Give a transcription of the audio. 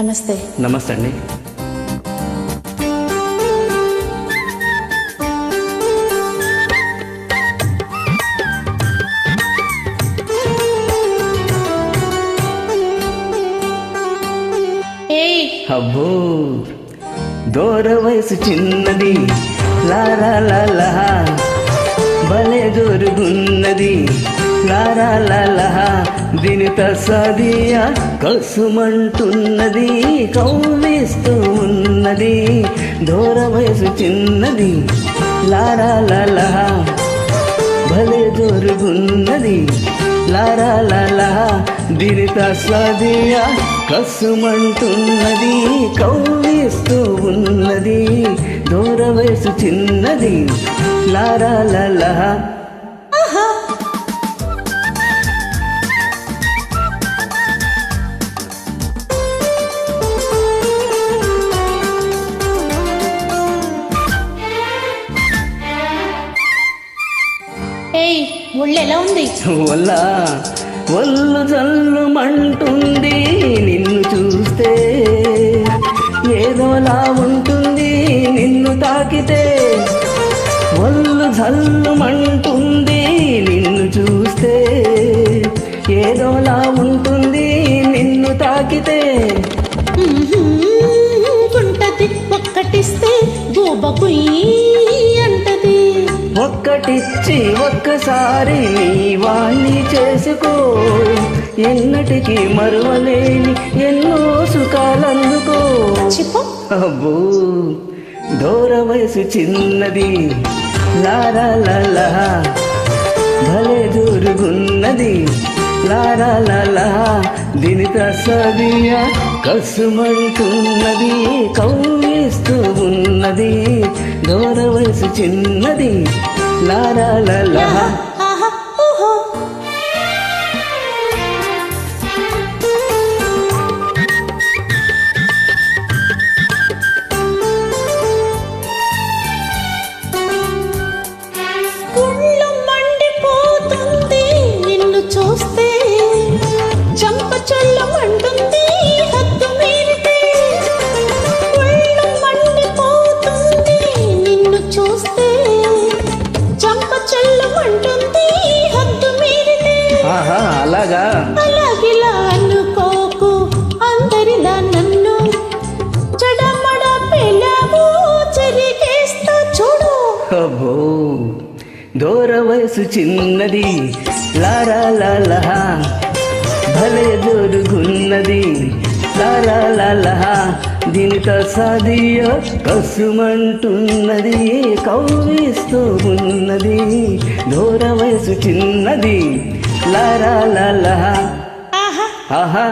నమస్తే. నమస్తే అండి. అబ్బో దూర వయసు చిన్నది. లారా లాలా భలే జోరుగున్నది. లారా లాలా దీనిత సదియా కసుమంటున్నది కౌవిస్తూ ఉన్నది దూర వయసు చిన్నది. లారా లాలా భలే జోరుగున్నది. లారా లాలా దిరిత స్వాదియా కసుమంటున్నది కౌగిస్తూ ఉన్నది దూర వయసు చిన్నది. లారా లాలా ఏయ్ ఒళ్ళు ఎలా ఉంది? వల్ల ఒళ్ళు జల్లుమంటుంది నిన్ను చూస్తే. ఏదోలా ఉంటుంది నిన్ను తాకితే. ఒళ్ళు జల్లుమంటుంది నిన్ను చూస్తే. ఏదోలా ఉంటుంది నిన్ను తాకితే. ఉంటది ఒక్కటిస్తే గోబ కుయ్యి. అంటది ఒక్కటిచ్చి ఒక్కసారి నీ వాణ్ణి చేసుకో. ఎన్నటికీ మరువలేని ఎన్నో సుఖాలందుకో అబ్బో దూర వయసు చిన్నది. లారా లాలా భలే దూరుగున్నది లారా లాలా దినిత సదియా కసుమంటున్నది. కౌగిస్తూ ఉన్నది. దూర వయసు చిన్నది. లారా లాలా ఆహా ఓహో అలాగా? అలాగిలా అనుకోకు అందరిలా నన్ను. చెడమడ పిలవు చెరిగేస్తా చూడు. అబ్బో దూర వయసు చిన్నది లారా లాలా భలే జోరుగున్నది లారా లాలా దీనితో సాదియ కసుమంటున్నది కౌగిస్తూ ఉన్నది. దూర వయసు చిన్నది లారా లాలా ఆహా ఆహా